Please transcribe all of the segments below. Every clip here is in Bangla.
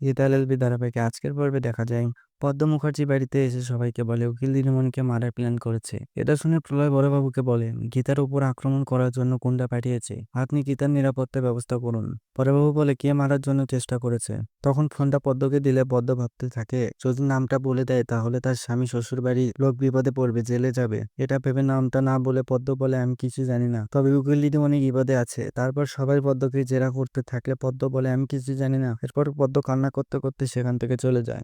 গীতা এলবি ধারাবাহিকে আজকের পর্বে দেখা যায়। পদ্ম মুখার্জি বাড়িতে এসে সবাইকে বলে, উকিল দিদিমণিকে মারার প্ল্যান করেছে। এটা শুনে প্রলয় বড়বাবুকে বলে, গীতার উপর আক্রমণ করার জন্য গুন্ডা পাঠিয়েছে? আপনি গীতার নিরাপত্তার ব্যবস্থা করুন। বড়বাবু বলে, কে মারার জন্য চেষ্টা করেছে? তখন ফোনটা পদ্মকে দিলে, পদ্ম ভাবতে থাকে, যদি নামটা বলে দেয়, তাহলে তার স্বামী শ্বশুর বাড়ির লোক বিপদে পড়বে, জেলে যাবে। এটা ভেবে নামটা না বলে পদ্ম বলে, আমি কিছু জানি না। তবে উকিল দিদিমণি বিপদে আছে। তারপর সবাই পদ্মকে জেরা করতে থাকলে, পদ্ম বলে, আমি কিছু জানি না। এরপর পদ্ম কান্না করতে করতে সেখান থেকে চলে যায়।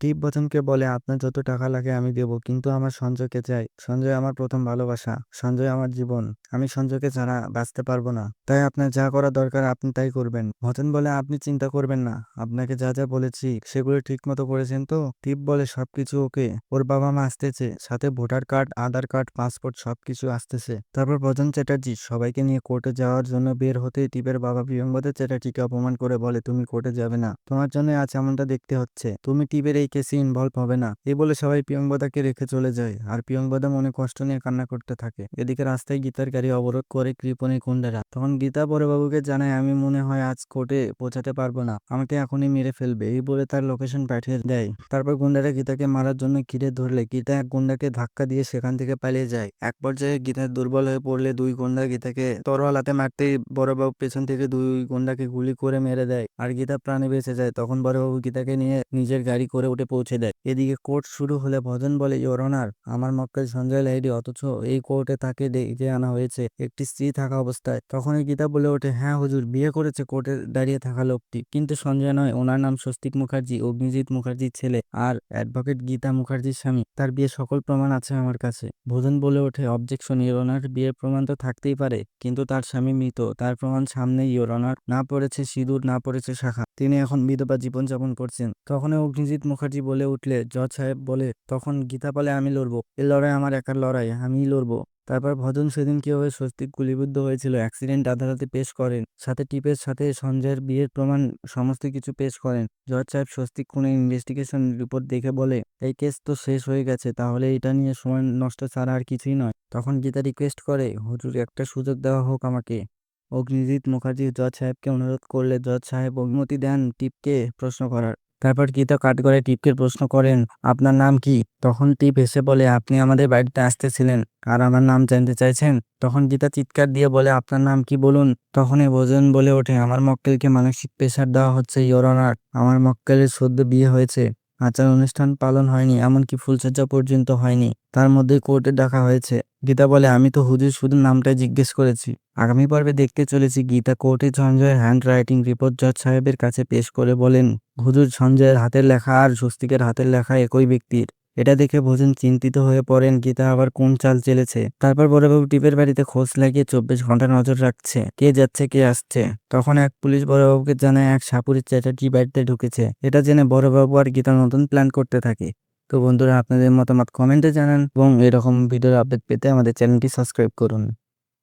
টিপ বচনকে বলে, আপনার যত টাকা লাগে আমি দেবো। কিন্তু আমার সঞ্জয়কে চাই। সঞ্জয় আমার প্রথম ভালোবাসা। সঞ্জয় আমার জীবন। আমি সঞ্জয়কে ছাড়া বাঁচতে পারব না। তাই আপনার যা করা দরকার আপনি তাই করবেন। ভচন বলে আপনি চিন্তা করবেন না। আপনাকে যা যা বলেছি, সেগুলো ঠিক মতো করেছেন তো? টিপ বলে সবকিছু ওকে। ওর বাবা মা আসতেছে। সাথে voter card, Aadhaar card, passport সবকিছু আসতেছে। তারপর ভজন চ্যাটার্জি সবাইকে নিয়ে কোর্টে যাওয়ার জন্য বের হতেই টিপের বাবা প্রিয়ঙ্বদা চ্যাটার্জিকে অপমান করে বলে, তুমি কোর্টে যাবে না। তোমার জন্য আজ এমনটা দেখতে হচ্ছে। তুমি টিপের এই কেসে ইনভলভ হবে না। এই বলে সবাই প্রিয়ঙ্বদাকে রেখে চলে যায়। আর প্রিয়ঙ্বদা মনে কষ্ট নিয়ে কান্না করতে থাকে। এদিকে রাস্তায় গীতার গাড়ি অবরোধ করে কৃপণী কুণ্ডারা। তখন গীতা বড়বাবুকে জানায়, আমি মনে হয় আজ কোর্টে পৌঁছাতে পারব না। আমাকে এখনই মেরে ফেলবে। এই বলে তার লোকেশন পাঠিয়ে দেয়। তারপর গুন্ডারা গীতাকে মারার জন্য ঘিরে ধরলে। গীতা এক গুন্ডাকে ধাক্কা দিয়ে সেখান থেকে পালিয়ে যায়। এক পর্যায়ে গীতা দুর্বল হয়ে পড়লে দুই গুন্ডা গীতাকে তরোয়াল হাতে মারতেই বড়বাবু পেছন থেকে দুই গুন্ডাকে গুলি করে মেরে দেয়। আর গীতা প্রাণে বেঁচে যায়। তখন বড়বাবু গীতাকে নিয়ে নিজের গাড়ি করে উঠে পৌঁছে দেয়। এদিকে কোর্ট শুরু হলে ভজন বলে, ইওর অনার, আমার মক্কেল সঞ্জয় লাহিড়ী, অথচ এই কোর্টে তাকে ডেকে আনা হয়েছে, একটি স্ত্রী থাকা অবস্থায়। তখনই গীতা বলে ওঠে হ্যাঁ হুজুর, বিয়ে করেছে কোর্টে দাঁড়িয়ে থাকা লোকটি। কিন্তু সঞ্জয় নয়, ওনার নাম স্বস্তিক মুখার্জি অগ্নিজিৎ মুখার্জির ছেলে আর অ্যাডভোকেট গীতা মুখার্জির স্বামী। তার বিয়ে সকল প্রমাণ আছে আমার কাছে। ভোজন বলে ওঠে, অবজেকশন, ইওর অনার, বিয়ের প্রমাণ তো থাকতেই পারে, কিন্তু তার স্বামী মৃত। তার প্রমাণ সামনে ইওর অনার, না পড়েছে সিঁদুর, না পড়েছে শাখা। তিনি এখন বিধবা জীবনযাপন করছেন। তখন অগ্নিজিৎ মুখার্জি বলে উঠলে, জজ সাহেব বলে, তখন গীতা বলে আমি লড়বো। এ লড়াই আমার একার লড়াই, আমিই লড়বো। তারপর ভজন সেদিন কীভাবে স্বস্তিক গুলিবিদ্ধ হয়েছিল, অ্যাক্সিডেন্ট আদালতে পেশ করেন, সাথে টিপের সাথে সঞ্জয়ের বিয়ের প্রমাণ, সমস্ত কিছু পেশ করেন। জজ সাহেব স্বস্তিক খুনের ইনভেস্টিগেশন রিপোর্ট দেখে বলে, এই কেস তো শেষ হয়ে গেছে, তাহলে এটা নিয়ে সময় নষ্ট ছাড়া আর কিছুই নয়। তখন গীতা রিকোয়েস্ট করে, হুজুর, একটা সুযোগ দেওয়া হোক আমাকে। অগ্নিজিৎ মুখার্জি, জজ সাহেবকে অনুরোধ করলে জজ সাহেব অনুমতি দেন টিপকে প্রশ্ন করার। তারপর গীতা করে টিপকে প্রশ্ন করেন, আপনার নাম কি? তখন টিপ হেসে বলে, আপনি আমাদের বাড়িতে আসতেছিলেন আর আমার নাম জানতে চাইছেন। তখন গীতা চিৎকার দিয়ে বলে, আপনার নাম কি বলুন? তখনই ভোজন বলে ওঠে, আমার মক্কেলকে মানসিক প্রেশার দেওয়া হচ্ছে ইয়োর অনার। আমার মক্কেলের সদ্য বিয়ে হয়েছে। আচার অনুষ্ঠান পালন হয়নি, এমনকি ফুলসজ্জা পর্যন্ত হয়নি। তার মধ্যে কোর্টে ডাকা হয়েছে। গীতা বলে, আমি তো হুজুর শুধু নামটাই জিজ্ঞেস করেছি। আগামী পর্বে দেখতে চলেছি গীতা কোর্টে সঞ্জয়ের হ্যান্ড রাইটিং রিপোর্ট জজ সাহেবের কাছে পেশ করে বলেন, হুজুর সঞ্জয়ের হাতের লেখা আর স্বস্তিকের হাতের লেখা একই ব্যক্তির। এটা দেখে ভোজন চিন্তিত হয়ে পড়েন গীতা আবার কোন চাল চেলেছে। তারপর বড়বাবু টিপের বাড়িতে খোঁজ লাগিয়ে চব্বিশ ঘণ্টা নজর রাখছে, কে যাচ্ছে, কে আসছে। তখন এক পুলিশ বড়বাবুকে জানায়, এক সাপুরের চ্যাটার্জি বাড়িতে ঢুকেছে। এটা জেনে বড়বাবু আর গীতা নতুন প্ল্যান করতে থাকে। তো বন্ধুরা, আপনাদের মতামত কমেন্টে জানান এবং এরকম ভিডিওর আপডেট পেতে আমাদের চ্যানেলটি সাবস্ক্রাইব করুন।